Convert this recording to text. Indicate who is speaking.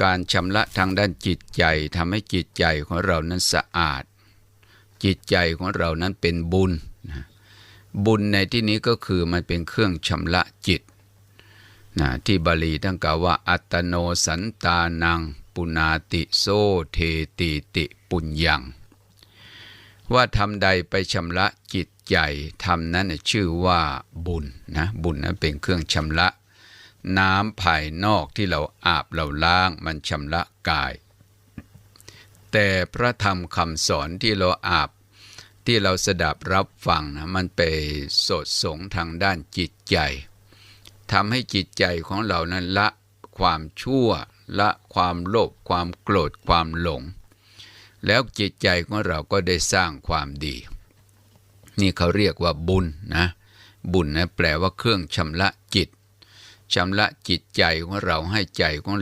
Speaker 1: การชำระทางด้านจิตใจทำให้จิตใจของเรานั้นสะอาด จิตใจของเรานั้นเป็นบุญนะบุญในที่นี้ก็คือมันเป็นเครื่องชำระจิตนะที่บาลีตั้งกล่าวว่า อัตโนสันตานัง ปุนาติโซเทติติปุญญัง ว่าทำใดไปชำระจิตใจทำนั้นชื่อว่าบุญนะบุญนั้นเป็นเครื่องชำระ น้ำภายนอกที่เราอาบเราล้างมันชำระกาย แต่พระธรรมคำสอนที่เราอาบที่เราสดับรับฟังนะมันไปสดสงทางด้านจิตใจทำให้จิตใจของเรานั้นละความชั่ว ละความโลภความโกรธความหลง แล้วจิตใจของเราก็ได้สร้างความดี นี่เขาเรียกว่าบุญนะบุญนะแปลว่าเครื่องชำระจิต ชำระจิตใจของเราให้ใจของเรา